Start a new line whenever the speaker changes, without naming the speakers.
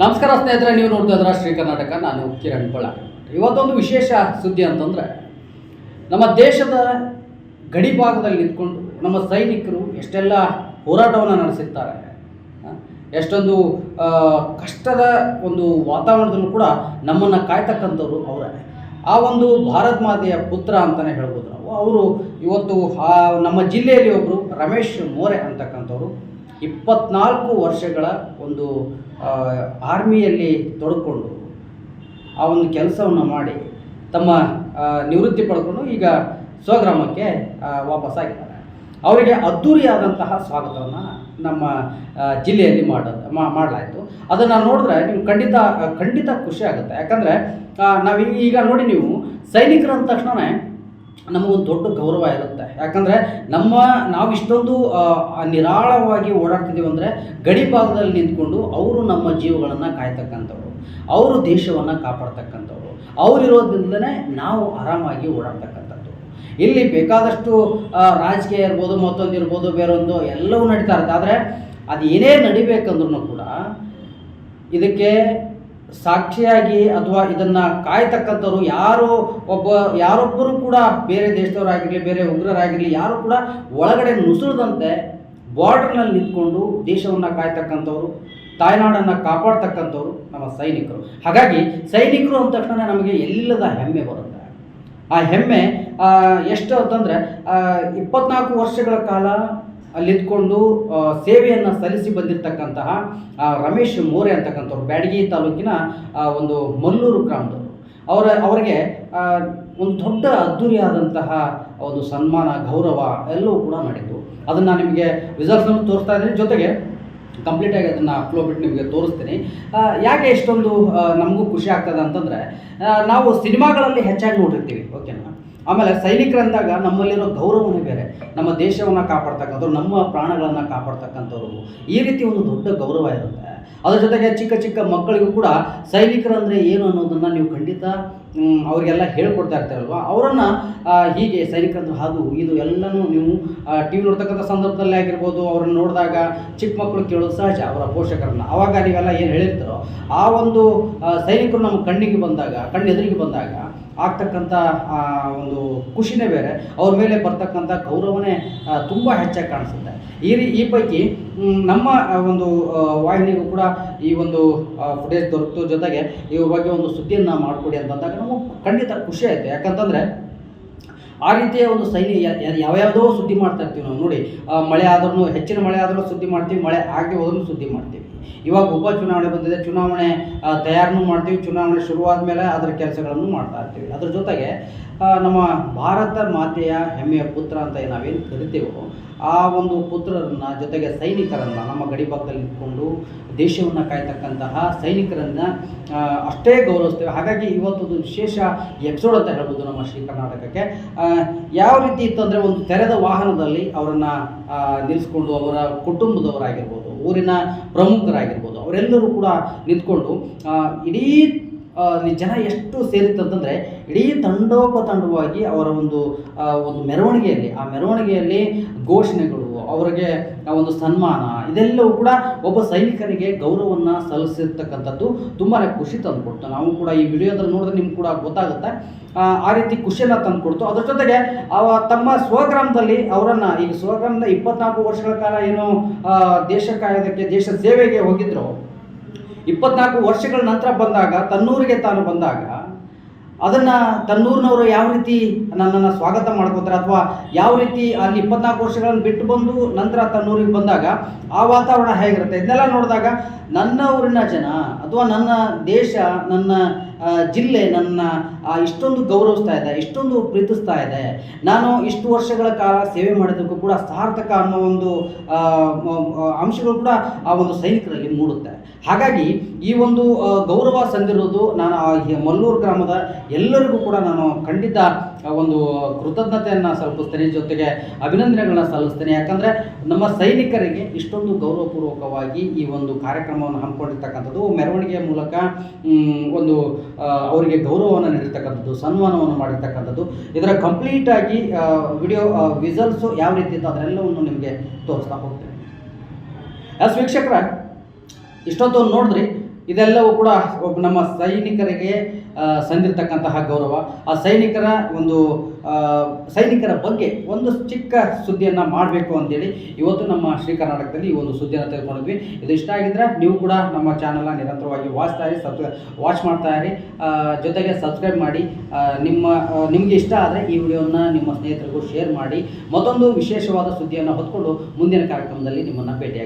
ನಮಸ್ಕಾರ ಸ್ನೇಹಿತರೆ, ನೀವು ನೋಡ್ತಾ ಇದ್ರ ಶ್ರೀ ಕರ್ನಾಟಕ, ನಾನು ಕಿರಣ್ ಬಳ ಇವತ್ತೊಂದು ವಿಶೇಷ ಸುದ್ದಿ ಅಂತಂದರೆ, ನಮ್ಮ ದೇಶದ ಗಡಿ ಭಾಗದಲ್ಲಿ ನಿಂತ್ಕೊಂಡು ನಮ್ಮ ಸೈನಿಕರು ಎಷ್ಟೆಲ್ಲ ಹೋರಾಟವನ್ನು ನಡೆಸಿರ್ತಾರೆ ಎಷ್ಟೊಂದು ಕಷ್ಟದ ಒಂದು ವಾತಾವರಣದಲ್ಲೂ ಕೂಡ ನಮ್ಮನ್ನು ಕಾಯ್ತಕ್ಕಂಥವ್ರು ಅವರೇ. ಆ ಒಂದು ಭಾರತ್ ಮಾತೆಯ ಪುತ್ರ ಅಂತಲೇ ಹೇಳ್ಬೋದು ನಾವು. ಅವರು ಇವತ್ತು ನಮ್ಮ ಜಿಲ್ಲೆಯಲ್ಲಿ ಒಬ್ಬರು ರಮೇಶ್ ಮೋರೆ ಅಂತಕ್ಕಂಥವ್ರು. ಇಪ್ಪತ್ನಾಲ್ಕು ವರ್ಷಗಳ ಒಂದು ಆರ್ಮಿಯಲ್ಲಿ ತೊಡಕೊಂಡು ಆ ಒಂದು ಕೆಲಸವನ್ನು ಮಾಡಿ ತಮ್ಮ ನಿವೃತ್ತಿ ಪಡ್ಕೊಂಡು ಈಗ ಸ್ವಗ್ರಾಮಕ್ಕೆ ವಾಪಸ್ಸಾಗಿದ್ದಾರೆ ಅವರಿಗೆ ಅದ್ಧೂರಿಯಾದಂತಹ ಸ್ವಾಗತವನ್ನು ನಮ್ಮ ಜಿಲ್ಲೆಯಲ್ಲಿ ಮಾಡ ಮಾಡಲಾಯಿತು. ಅದನ್ನು ನೋಡಿದ್ರೆ ನೀವು ಖಂಡಿತ ಖಂಡಿತ ಖುಷಿ ಆಗುತ್ತೆ. ಯಾಕಂದರೆ ನಾವು ಈಗ ನೋಡಿ ನೀವು ಸೈನಿಕರಂದ ತಕ್ಷಣವೇ ನಮಗೊಂದು ದೊಡ್ಡ ಗೌರವ ಇರುತ್ತೆ. ಯಾಕಂದರೆ ನಮ್ಮ ನಾವು ಇಷ್ಟೊಂದು ನಿರಾಳವಾಗಿ ಓಡಾಡ್ತಿದ್ದೀವಿ ಅಂದರೆ ಗಡಿ ಭಾಗದಲ್ಲಿ ನಿಂತ್ಕೊಂಡು ಅವರು ನಮ್ಮ ಜೀವಗಳನ್ನು ಕಾಯ್ತಕ್ಕಂಥವ್ರು, ಅವರು ದೇಶವನ್ನು ಕಾಪಾಡ್ತಕ್ಕಂಥವ್ರು ಅವರಿರೋದ್ರಿಂದಲೇ ನಾವು ಆರಾಮಾಗಿ ಓಡಾಡ್ತಕ್ಕಂಥದ್ದು. ಇಲ್ಲಿ ಬೇಕಾದಷ್ಟು ರಾಜಕೀಯ ಇರ್ಬೋದು, ಮತ್ತೊಂದು ಇರ್ಬೋದು, ಬೇರೊಂದು ಎಲ್ಲವೂ ನಡೀತಾ ಇರುತ್ತೆ. ಆದರೆ ಅದು ಏನೇ ನಡಿಬೇಕಂದ್ರೂ ಕೂಡ ಇದಕ್ಕೆ ಸಾಕ್ಷಿಯಾಗಿ ಅಥವಾ ಇದನ್ನು ಕಾಯ್ತಕ್ಕಂಥವ್ರು ಯಾರು ಒಬ್ಬ, ಯಾರೊಬ್ಬರು ಕೂಡ ಬೇರೆ ದೇಶದವರಾಗಿರಲಿ, ಬೇರೆ ಉಗ್ರರಾಗಿರಲಿ, ಯಾರು ಕೂಡ ಒಳಗಡೆ ನುಸುಳದಂತೆ ಬಾರ್ಡರ್ನಲ್ಲಿ ನಿಂತ್ಕೊಂಡು ದೇಶವನ್ನು ಕಾಯ್ತಕ್ಕಂಥವ್ರು, ತಾಯ್ನಾಡನ್ನು ಕಾಪಾಡ್ತಕ್ಕಂಥವ್ರು ನಮ್ಮ ಸೈನಿಕರು. ಹಾಗಾಗಿ ಸೈನಿಕರು ಅಂದ ತಕ್ಷಣ ನಮಗೆ ಎಲ್ಲಿಲ್ಲದ ಹೆಮ್ಮೆ ಬರುತ್ತೆ. ಆ ಹೆಮ್ಮೆ ಎಷ್ಟು ಅಂತಂದರೆ ಇಪ್ಪತ್ನಾಲ್ಕು ವರ್ಷಗಳ ಕಾಲ ಅಲ್ಲಿದ್ಕೊಂಡು ಸೇವೆಯನ್ನು ಸಲ್ಲಿಸಿ ಬಂದಿರತಕ್ಕಂತಹ ರಮೇಶ್ ಮೋರೆ ಅಂತಕ್ಕಂಥವ್ರು, ಬ್ಯಾಡಗಿ ತಾಲೂಕಿನ ಒಂದು ಮಲ್ಲೂರು ಗ್ರಾಮದವರು. ಅವರ, ಅವರಿಗೆ ಒಂದು ದೊಡ್ಡ ಅದ್ದೂರಿಯಾದಂತಹ ಒಂದು ಸನ್ಮಾನ, ಗೌರವ ಎಲ್ಲವೂ ಕೂಡ ಮಾಡಿದ್ದು ಅದನ್ನು ನಿಮಗೆ ರಿಸಲ್ಟ್ಸನ್ನು ತೋರಿಸ್ತಾ ಇದ್ದೀನಿ. ಜೊತೆಗೆ ಕಂಪ್ಲೀಟಾಗಿ ಅದನ್ನು ಫ್ಲೋ ಬಿಟ್ಟು ನಿಮಗೆ ತೋರಿಸ್ತೀನಿ. ಯಾಕೆ ಇಷ್ಟೊಂದು ನಮಗೂ ಖುಷಿ ಆಗ್ತದೆ ಅಂತಂದರೆ ನಾವು ಸಿನಿಮಾಗಳಲ್ಲಿ ಹೆಚ್ಚಾಗಿ ನೋಡಿರ್ತೀವಿ ಓಕೆನಾ ಆಮೇಲೆ ಸೈನಿಕರಂದಾಗ ನಮ್ಮಲ್ಲಿರೋ ಗೌರವನೇ ಬೇರೆ. ನಮ್ಮ ದೇಶವನ್ನು ಕಾಪಾಡ್ತಕ್ಕಂಥವ್ರು, ನಮ್ಮ ಪ್ರಾಣಗಳನ್ನು ಕಾಪಾಡ್ತಕ್ಕಂಥವ್ರು. ಈ ರೀತಿ ಒಂದು ದೊಡ್ಡ ಗೌರವ ಇರುತ್ತೆ. ಅದ್ರ ಜೊತೆಗೆ ಚಿಕ್ಕ ಚಿಕ್ಕ ಮಕ್ಕಳಿಗೂ ಕೂಡ ಸೈನಿಕರಂದರೆ ಏನು ಅನ್ನೋದನ್ನು ನೀವು ಖಂಡಿತ ಅವರಿಗೆಲ್ಲ ಹೇಳ್ಕೊಡ್ತಾ ಇರ್ತಾರಲ್ವಾ? ಅವರನ್ನು ಹೀಗೆ ಸೈನಿಕರದ್ದು ಅದು ಇದು ಎಲ್ಲನೂ ನೀವು ಟಿ ವಿ ನೋಡ್ತಕ್ಕಂಥ ಸಂದರ್ಭದಲ್ಲಿ ಆಗಿರ್ಬೋದು, ಅವ್ರನ್ನ ನೋಡಿದಾಗ ಚಿಕ್ಕ ಮಕ್ಕಳು ಕೇಳೋದು ಸಹಜ, ಅವರ ಪೋಷಕರನ್ನು. ಆವಾಗ ನೀವೆಲ್ಲ ಏನು ಹೇಳಿರ್ತಾರೋ, ಆ ಒಂದು ಸೈನಿಕರು ನಮ್ಮ ಕಣ್ಣಿಗೆ ಬಂದಾಗ ಕಣ್ಣೆದುರಿಗೆ ಬಂದಾಗ ಆಗ್ತಕ್ಕಂಥ ಒಂದು ಖುಷಿನೇ ಬೇರೆ. ಅವ್ರ ಮೇಲೆ ಬರ್ತಕ್ಕಂಥ ಗೌರವನೇ ತುಂಬ ಹೆಚ್ಚಾಗಿ ಕಾಣಿಸುತ್ತೆ. ಈ ರೀ, ಈ ಪೈಕಿ ನಮ್ಮ ಒಂದು ವಾಹಿನಿಗೂ ಕೂಡ ಈ ಒಂದು ಫುಟೇಜ್ ದೊರಕಿತು. ಜೊತೆಗೆ ಈ ಬಗ್ಗೆ ಒಂದು ಸುದ್ದಿಯನ್ನು ಮಾಡಿಕೊಡಿ ಅಂತಂದಾಗ ನಮಗೆ ಖಂಡಿತ ಖುಷಿ ಆಯಿತು. ಯಾಕಂತಂದರೆ ಆ ರೀತಿಯ ಒಂದು ಶೈಲಿ ಯಾವ್ಯಾವುದೋ ಸುದ್ದಿ ಮಾಡ್ತಾ ಇರ್ತೀವಿ ನಾವು ನೋಡಿ. ಮಳೆ ಆದ್ರೂ ಹೆಚ್ಚಿನ ಮಳೆ ಆದರೂ ಸುದ್ದಿ ಮಾಡ್ತೀವಿ, ಮಳೆ ಆಗಿ ಹೋದ್ರೂ ಸುದ್ದಿ ಮಾಡ್ತೀವಿ. ಇವಾಗ ಉಪ ಚುನಾವಣೆ ಬಂದಿದೆ, ಚುನಾವಣೆ ತಯಾರನ್ನು ತಯಾರನೂ ಮಾಡ್ತೀವಿ, ಚುನಾವಣೆ ಶುರುವಾದ ಮೇಲೆ ಅದರ ಕೆಲಸಗಳನ್ನು ಮಾಡ್ತಾ ಇರ್ತೀವಿ. ಅದ್ರ ಜೊತೆಗೆ ನಮ್ಮ ಭಾರತ ಮಾತೆಯ ಹೆಮ್ಮೆಯ ಪುತ್ರ ಅಂತ ನಾವೇನು ಕರಿತೀವೋ, ಆ ಒಂದು ಪುತ್ರರನ್ನ ಜೊತೆಗೆ ಸೈನಿಕರನ್ನು ನಮ್ಮ ಗಡಿ ಭಾಗದಲ್ಲಿ ನಿಂತ್ಕೊಂಡು ದೇಶವನ್ನು ಕಾಯ್ತಕ್ಕಂತಹ ಸೈನಿಕರನ್ನ ಅಷ್ಟೇ ಗೌರವಿಸ್ತೇವೆ. ಹಾಗಾಗಿ ಇವತ್ತೊಂದು ವಿಶೇಷ ಎಪಿಸೋಡ್ ಅಂತ ಹೇಳ್ಬೋದು ನಮ್ಮ ಶ್ರೀ ಕರ್ನಾಟಕಕ್ಕೆ. ಯಾವ ರೀತಿ ಇತ್ತು ಅಂದರೆ ಒಂದು ತೆರೆದ ವಾಹನದಲ್ಲಿ ಅವರನ್ನು ನಿಲ್ಲಿಸ್ಕೊಂಡು ಅವರ ಕುಟುಂಬದವರಾಗಿರ್ಬೋದು. ಊರಿನ ಪ್ರಮುಖರಾಗಿರ್ಬೋದು. ಅವರೆಲ್ಲರೂ ಕೂಡ ನಿಂತ್ಕೊಂಡು ಇಡೀ ಅಲ್ಲಿ ಜನ ಎಷ್ಟು ಸೇರಿತ್ತಂತಂದರೆ ಇಡೀ ತಂಡೋಪತಂಡವಾಗಿ ಅವರ ಒಂದು ಒಂದು ಮೆರವಣಿಗೆಯಲ್ಲಿ, ಆ ಮೆರವಣಿಗೆಯಲ್ಲಿ ಘೋಷಣೆಗಳು, ಅವರಿಗೆ ಒಂದು ಸನ್ಮಾನ ಇದೆಲ್ಲವೂ ಕೂಡ ಒಬ್ಬ ಸೈನಿಕರಿಗೆ ಗೌರವವನ್ನು ಸಲ್ಲಿಸಿರ್ತಕ್ಕಂಥದ್ದು ತುಂಬಾ ಖುಷಿ ತಂದುಕೊಡ್ತು. ನಾವು ಕೂಡ ಈ ವಿಡಿಯೋದಲ್ಲಿ ನೋಡಿದ್ರೆ ನಿಮ್ಗೆ ಕೂಡ ಗೊತ್ತಾಗುತ್ತೆ. ಆ, ರೀತಿ ಖುಷಿಯನ್ನು ತಂದುಕೊಡ್ತು. ಅದ್ರ ಜೊತೆಗೆ ಅವ ತಮ್ಮ ಸ್ವಗ್ರಾಮದಲ್ಲಿ ಅವರನ್ನು ಈಗ ಸ್ವಗ್ರಾಮದ ಇಪ್ಪತ್ನಾಲ್ಕು ವರ್ಷಗಳ ಕಾಲ ಏನು ದೇಶ ಕಾಯೋದಕ್ಕೆ ದೇಶ ಸೇವೆಗೆ ಹೋಗಿದ್ರು ಇಪ್ಪತ್ನಾಲ್ಕು ವರ್ಷಗಳ ನಂತರ ಬಂದಾಗ ತನ್ನೂರಿಗೆ ತಾನು ಬಂದಾಗ ಅದನ್ನು ತನ್ನೂರಿನವರು ಯಾವ ರೀತಿ ನನ್ನನ್ನು ಸ್ವಾಗತ ಮಾಡ್ಕೋತಾರೆ ಅಥವಾ ಯಾವ ರೀತಿ ಅಲ್ಲಿ ಇಪ್ಪತ್ನಾಲ್ಕು ವರ್ಷಗಳನ್ನು ಬಿಟ್ಟು ಬಂದು ನಂತರ ತನ್ನೂರಿಗೆ ಬಂದಾಗ ಆ ವಾತಾವರಣ ಹೇಗಿರುತ್ತೆ? ಇದನ್ನೆಲ್ಲ ನೋಡಿದಾಗ ನನ್ನ ಊರಿನ ಜನ ಅಥವಾ ನನ್ನ ದೇಶ, ನನ್ನ ಜಿಲ್ಲೆ ನನ್ನ ಇಷ್ಟೊಂದು ಗೌರವಿಸ್ತಾ ಇದೆ, ಇಷ್ಟೊಂದು ಪ್ರೀತಿಸ್ತಾ ಇದೆ. ನಾನು ಇಷ್ಟು ವರ್ಷಗಳ ಕಾಲ ಸೇವೆ ಮಾಡಿದ್ದಕ್ಕೂ ಕೂಡ ಸಾರ್ಥಕ ಅನ್ನೋ ಒಂದು ಅಂಶಗಳು ಕೂಡ ಆ ಒಂದು ಸೈನಿಕರಲ್ಲಿ ಮೂಡುತ್ತೆ. ಹಾಗಾಗಿ ಈ ಒಂದು ಗೌರವ ಸಂದಿರೋದು ನಾನು ಮಲ್ಲೂರು ಗ್ರಾಮದ ಎಲ್ಲರಿಗೂ ಕೂಡ ನಾನು ಖಂಡಿತ ಒಂದು ಕೃತಜ್ಞತೆಯನ್ನು ಸಲ್ಲಿಸ್ತೇನೆ ಜೊತೆಗೆ ಅಭಿನಂದನೆಗಳನ್ನ ಸಲ್ಲಿಸ್ತೇನೆ. ಯಾಕಂದರೆ ನಮ್ಮ ಸೈನಿಕರಿಗೆ ಇಷ್ಟೊಂದು ಗೌರವಪೂರ್ವಕವಾಗಿ ಈ ಒಂದು ಕಾರ್ಯಕ್ರಮವನ್ನು ಹಮ್ಮಿಕೊಂಡಿರ್ತಕ್ಕಂಥದ್ದು ಮೆರವಣಿಗೆಯ ಮೂಲಕ ಒಂದು ಅವರಿಗೆ ಗೌರವವನ್ನು ನೀಡಿರ್ತಕ್ಕಂಥದ್ದು, ಸನ್ಮಾನವನ್ನು ಮಾಡಿರ್ತಕ್ಕಂಥದ್ದು. ಇದರ ಕಂಪ್ಲೀಟಾಗಿ ವಿಡಿಯೋ ವಿಸಲ್ಸು ಯಾವ ರೀತಿ ಇತ್ತು ಅದರೆಲ್ಲವನ್ನು ನಿಮಗೆ ತೋರಿಸ್ತಾ ಹೋಗ್ತೇನೆ. ಎಸ್ ವೀಕ್ಷಕರ ಇಷ್ಟೊಂದು ನೋಡಿದ್ರಿ ಇದೆಲ್ಲವೂ ಕೂಡ ನಮ್ಮ ಸೈನಿಕರಿಗೆ ಸಂದಿರ್ತಕ್ಕಂತಹ ಗೌರವ. ಆ ಸೈನಿಕರ ಒಂದು ಸೈನಿಕರ ಬಗ್ಗೆ ಒಂದು ಚಿಕ್ಕ ಸುದ್ದಿಯನ್ನು ಮಾಡಬೇಕು ಅಂತೇಳಿ ಇವತ್ತು ನಮ್ಮ ಶ್ರೀ ಕರ್ನಾಟಕದಲ್ಲಿ ಈ ಒಂದು ಸುದ್ದಿಯನ್ನು ತೆಗೆದುಕೊಂಡಿದ್ವಿ. ಇದು ಇಷ್ಟ ಆಗಿದ್ರೆ ನೀವು ಕೂಡ ನಮ್ಮ ಚಾನಲ್ನ ನಿರಂತರವಾಗಿ ವಾಚ್ತಾ ಇರಿ ಸಬ್ ವಾಚ್ ಮಾಡ್ತಾ ಇರಿ. ಜೊತೆಗೆ ಸಬ್ಸ್ಕ್ರೈಬ್ ಮಾಡಿ. ನಿಮ್ಮ ನಿಮಗೆ ಇಷ್ಟ ಆದರೆ ಈ ವಿಡಿಯೋನ ನಿಮ್ಮ ಸ್ನೇಹಿತರಿಗೂ ಶೇರ್ ಮಾಡಿ. ಮತ್ತೊಂದು ವಿಶೇಷವಾದ ಸುದ್ದಿಯನ್ನು ಹೊತ್ಕೊಂಡು ಮುಂದಿನ ಕಾರ್ಯಕ್ರಮದಲ್ಲಿ ನಿಮ್ಮನ್ನು ಭೇಟಿಯಾಗಿ